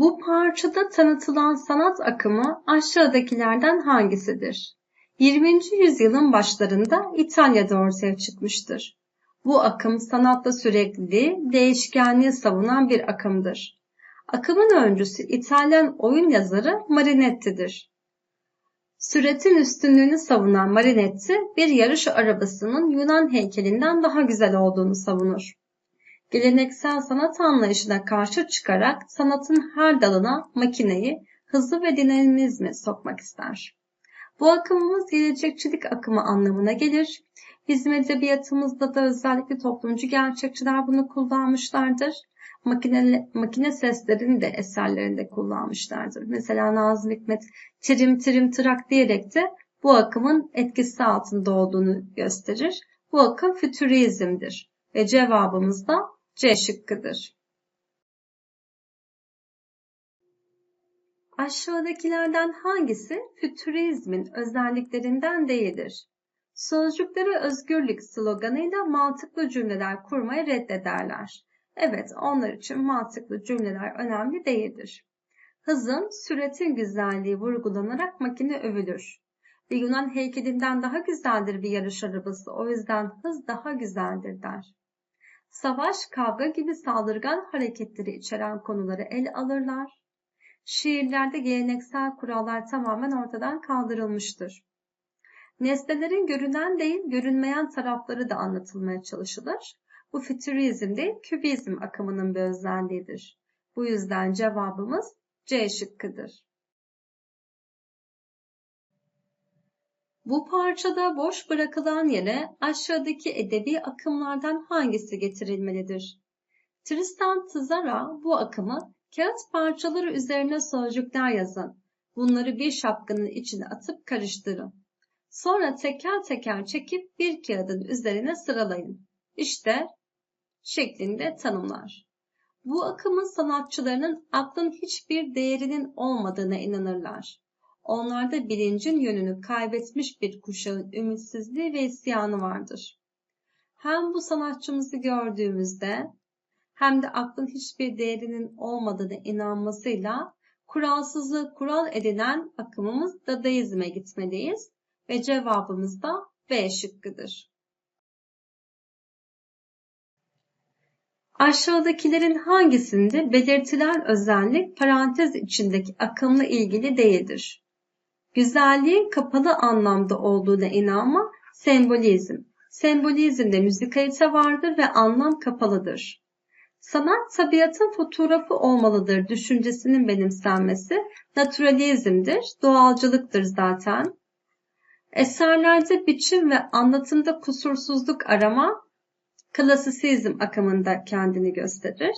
Bu parçada tanıtılan sanat akımı aşağıdakilerden hangisidir? 20. yüzyılın başlarında İtalya'da ortaya çıkmıştır. Bu akım sanatta sürekliliği, değişkenliği savunan bir akımdır. Akımın öncüsü İtalyan oyun yazarı Marinetti'dir. Süretin üstünlüğünü savunan Marinetti, bir yarış arabasının Yunan heykelinden daha güzel olduğunu savunur. Geleneksel sanat anlayışına karşı çıkarak sanatın her dalına makineyi, hızı ve dinamizmi sokmak ister. Bu akımımız gelecekçilik akımı anlamına gelir. Bizim edebiyatımızda da özellikle toplumcu gerçekçiler bunu kullanmışlardır. Makine, makine seslerini de eserlerinde kullanmışlardır. Mesela Nazım Hikmet trim trim tırak diyerek de bu akımın etkisi altında olduğunu gösterir. Bu akım fütürizmdir ve cevabımız da C şıkkıdır. Aşağıdakilerden hangisi fütürizmin özelliklerinden değildir? Sözcükleri özgürlük sloganıyla mantıklı cümleler kurmayı reddederler. Evet, onlar için mantıklı cümleler önemli değildir. Hızın, süretin güzelliği vurgulanarak makine övülür. Bir Yunan heykelinden daha güzeldir bir yarış arabası, o yüzden hız daha güzeldir der. Savaş, kavga gibi saldırgan hareketleri içeren konuları ele alırlar. Şiirlerde geleneksel kurallar tamamen ortadan kaldırılmıştır. Nesnelerin görünen değil, görünmeyen tarafları da anlatılmaya çalışılır. Bu fütürizm değil, kübizm akımının bir özelliğidir. Bu yüzden cevabımız C şıkkıdır. Bu parçada boş bırakılan yere aşağıdaki edebi akımlardan hangisi getirilmelidir? Tristan Tzara bu akımı kağıt parçaları üzerine sözcükler yazın. Bunları bir şapkanın içine atıp karıştırın. Sonra teker teker çekip bir kağıdın üzerine sıralayın. İşte şeklinde tanımlar. Bu akımın sanatçılarının aklın hiçbir değerinin olmadığına inanırlar. Onlarda bilincin yönünü kaybetmiş bir kuşağın ümitsizliği ve isyanı vardır. Hem bu sanatçımızı gördüğümüzde hem de aklın hiçbir değerinin olmadığına inanmasıyla kuralsızlığı kural edinen akımımız Dadaizm'e gitmeliyiz ve cevabımız da B şıkkıdır. Aşağıdakilerin hangisinde belirtilen özellik parantez içindeki akımla ilgili değildir? Güzelliğin kapalı anlamda olduğuna inanma sembolizm. Sembolizmde müzikalite vardır ve anlam kapalıdır. Sanat tabiatın fotoğrafı olmalıdır düşüncesinin benimsenmesi naturalizmdir, doğalcılıktır zaten. Eserlerde biçim ve anlatımda kusursuzluk arama klasisizm akımında kendini gösterir.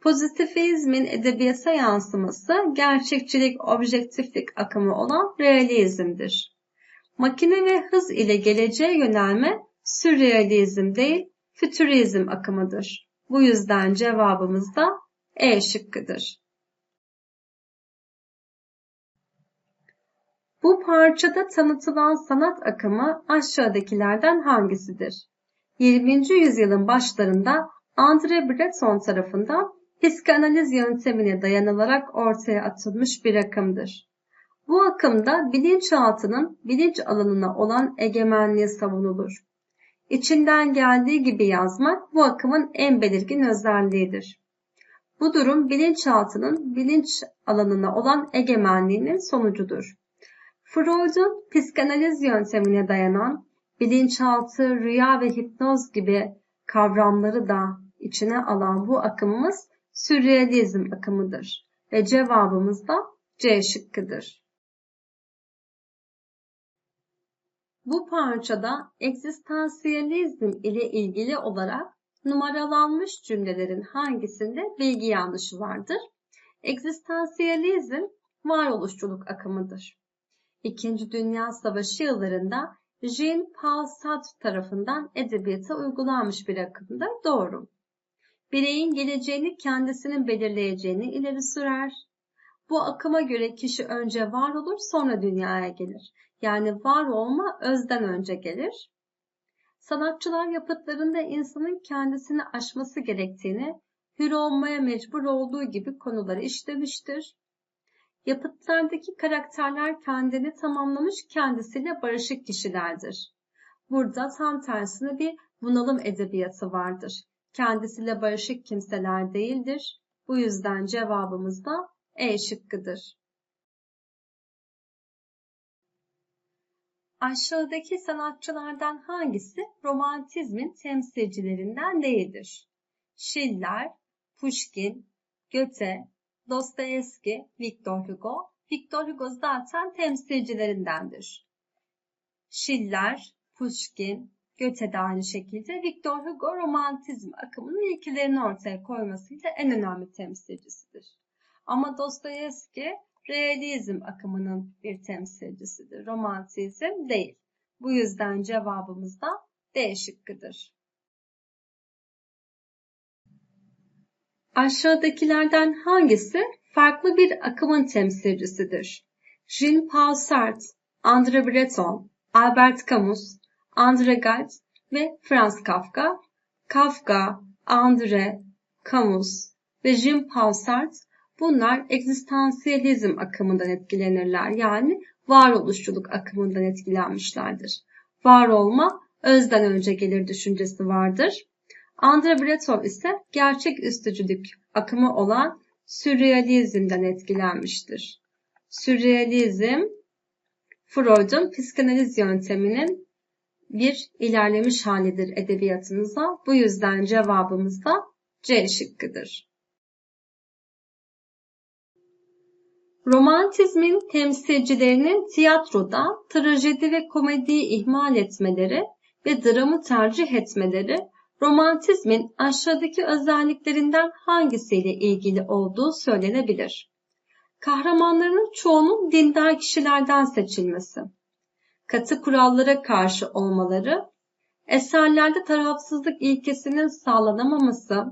Pozitifizmin edebiyata yansıması gerçekçilik, objektiflik akımı olan realizmdir. Makine ve hız ile geleceğe yönelme sürrealizm değil, fütürizm akımıdır. Bu yüzden cevabımız da E şıkkıdır. Bu parçada tanıtılan sanat akımı aşağıdakilerden hangisidir? 20. yüzyılın başlarında André Breton tarafından psikanaliz yöntemine dayanılarak ortaya atılmış bir akımdır. Bu akımda bilinçaltının bilinç alanına olan egemenliği savunulur. İçinden geldiği gibi yazmak bu akımın en belirgin özelliğidir. Bu durum bilinçaltının bilinç alanına olan egemenliğinin sonucudur. Freud'un psikanaliz yöntemine dayanan bilinçaltı, rüya ve hipnoz gibi kavramları da içine alan bu akımımız sürrealizm akımıdır ve cevabımız da C şıkkıdır. Bu parçada egzistansiyalizm ile ilgili olarak numaralanmış cümlelerin hangisinde bilgi yanlışı vardır? Egzistansiyalizm varoluşçuluk akımıdır. İkinci Dünya Savaşı yıllarında Jean-Paul Sartre tarafından edebiyata uygulanmış bir akımdır. Doğru. Bireyin geleceğini kendisinin belirleyeceğini ileri sürer. Bu akıma göre kişi önce var olur sonra dünyaya gelir. Yani var olma özden önce gelir. Sanatçılar yapıtlarında insanın kendisini aşması gerektiğini, hür olmaya mecbur olduğu gibi konuları işlemiştir. Yapıtlardaki karakterler kendini tamamlamış kendisiyle barışık kişilerdir. Burada tam tersine bir bunalım edebiyatı vardır. Kendisiyle barışık kimseler değildir. Bu yüzden cevabımız da E şıkkıdır. Aşağıdaki sanatçılardan hangisi romantizmin temsilcilerinden değildir? Schiller, Pushkin, Goethe, Dostoyevski, Victor Hugo. Victor Hugo zaten temsilcilerindendir. Schiller, Pushkin, Goethe de aynı şekilde Victor Hugo romantizm akımının ilkelerini ortaya koymasıyla en önemli temsilcisidir. Ama Dostoyevski realizm akımının bir temsilcisidir. Romantizm değil. Bu yüzden cevabımız da D şıkkıdır. Aşağıdakilerden hangisi farklı bir akımın temsilcisidir? Jean-Paul Sartre, André Breton, Albert Camus, André Gide ve Franz Kafka. Kafka, André, Camus ve Jean-Paul Sartre bunlar egzistansiyelizm akımından etkilenirler. Yani varoluşçuluk akımından etkilenmişlerdir. Var olma özden önce gelir düşüncesi vardır. André Breton ise gerçek üstücülük akımı olan sürrealizmden etkilenmiştir. Sürrealizm, Freud'un psikanaliz yönteminin bir ilerlemiş halidir edebiyatımıza. Bu yüzden cevabımız da C şıkkıdır. Romantizmin temsilcilerinin tiyatroda trajedi ve komediyi ihmal etmeleri ve dramı tercih etmeleri romantizmin aşağıdaki özelliklerinden hangisiyle ilgili olduğu söylenebilir. Kahramanlarının çoğunun dindar kişilerden seçilmesi, katı kurallara karşı olmaları, eserlerde tarafsızlık ilkesinin sağlanamaması,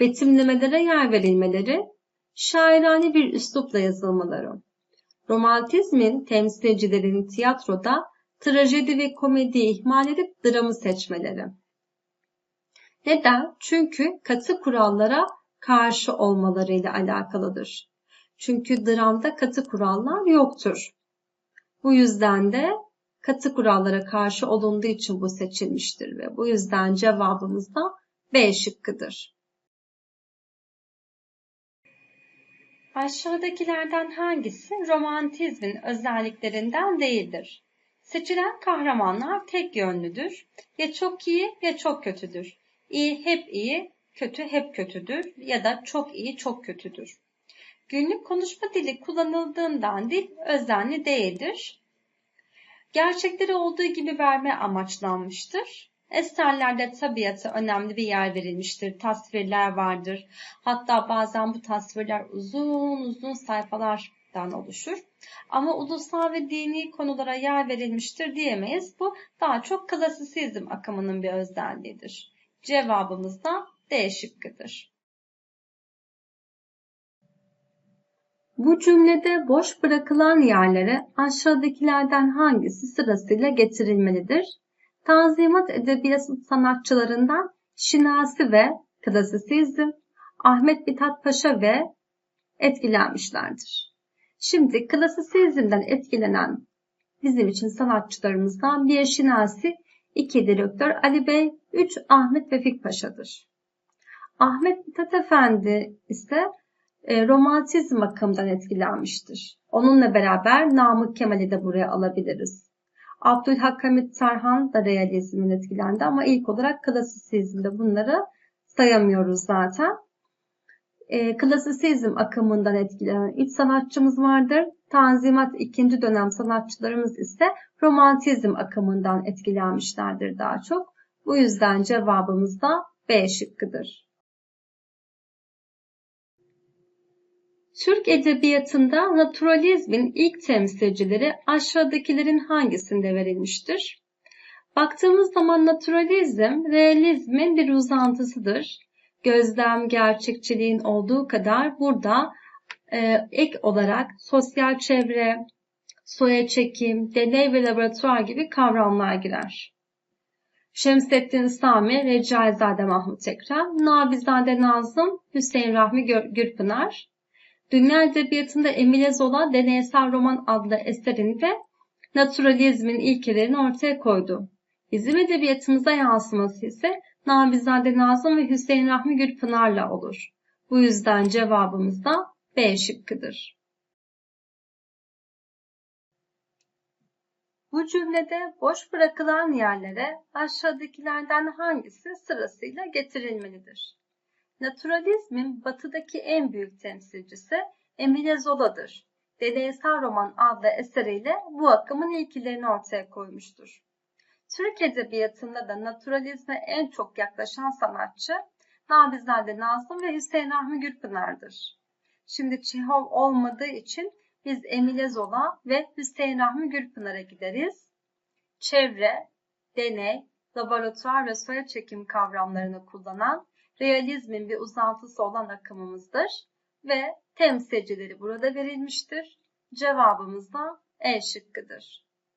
betimlemelere yer verilmeleri, şairane bir üslupla yazılmaları. Romantizmin temsilcilerinin tiyatroda trajedi ve komedi ihmal edip dramı seçmeleri. Neden? Çünkü katı kurallara karşı olmalarıyla alakalıdır. Çünkü dramda katı kurallar yoktur. Bu yüzden de katı kurallara karşı olunduğu için bu seçilmiştir ve bu yüzden cevabımız da B şıkkıdır. Aşağıdakilerden hangisi romantizmin özelliklerinden değildir? Seçilen kahramanlar tek yönlüdür. Ya çok iyi ya çok kötüdür. İyi hep iyi, kötü hep kötüdür ya da çok iyi çok kötüdür. Günlük konuşma dili kullanıldığından dil özenli değildir. Gerçekleri olduğu gibi verme amaçlanmıştır. Eserlerde tabiata önemli bir yer verilmiştir. Tasvirler vardır. Hatta bazen bu tasvirler uzun uzun sayfalardan oluşur. Ama ulusal ve dini konulara yer verilmiştir diyemeyiz. Bu daha çok klasisizm akımının bir özelliğidir. Cevabımız da D şıkkıdır. Bu cümlede boş bırakılan yerlere aşağıdakilerden hangisi sırasıyla getirilmelidir? Tanzimat edebiyatı sanatçılarından Şinasi ve Klasisizm, Ahmet Mithat Paşa ve etkilenmişlerdir. Şimdi klasisizmden etkilenen bizim için sanatçılarımızdan bir Şinasi, iki direktör Ali Bey, üç Ahmet Vefik Paşa'dır. Ahmet Mithat Efendi ise e, romantizm akımdan etkilenmiştir. Onunla beraber Namık Kemal'i de buraya alabiliriz. Abdülhakamit Tarhan da realizmin etkilendi ama ilk olarak klasisizmde bunları sayamıyoruz zaten. E, klasisizm akımından etkilenen üç sanatçımız vardır. Tanzimat ikinci dönem sanatçılarımız ise romantizm akımından etkilenmişlerdir daha çok. Bu yüzden cevabımız da B şıkkıdır. Türk edebiyatında naturalizmin ilk temsilcileri aşağıdakilerin hangisinde verilmiştir? Baktığımız zaman naturalizm, realizmin bir uzantısıdır. Gözlem, gerçekçiliğin olduğu kadar burada e, ek olarak sosyal çevre, soya çekim, deney ve laboratuvar gibi kavramlar girer. Şemsettin Sami, Recaizade Mahmut Ekrem, Nabizade Nazım, Hüseyin Rahmi Gürpınar. Dünya Edebiyatı'nda Emile Zola Deneysel Roman adlı eserinde naturalizmin ilkelerini ortaya koydu. Bizim edebiyatımıza yansıması ise Nabizade Nazım ve Hüseyin Rahmi Gürpınar'la olur. Bu yüzden cevabımız da B şıkkıdır. Bu cümlede boş bırakılan yerlere aşağıdakilerden hangisi sırasıyla getirilmelidir? Naturalizmin batıdaki en büyük temsilcisi Emile Zola'dır. Deneysel Roman adlı eseriyle bu akımın ilkilerini ortaya koymuştur. Türk Edebiyatı'nda da naturalizme en çok yaklaşan sanatçı Nabizade Nazım ve Hüseyin Rahmi Gürpınar'dır. Şimdi Çehov olmadığı için biz Emile Zola ve Hüseyin Rahmi Gürpınar'a gideriz. Çevre, deney, laboratuvar ve soya çekim kavramlarını kullanan realizmin bir uzantısı olan akımımızdır ve temsilcileri burada verilmiştir. Cevabımız da E şıkkıdır.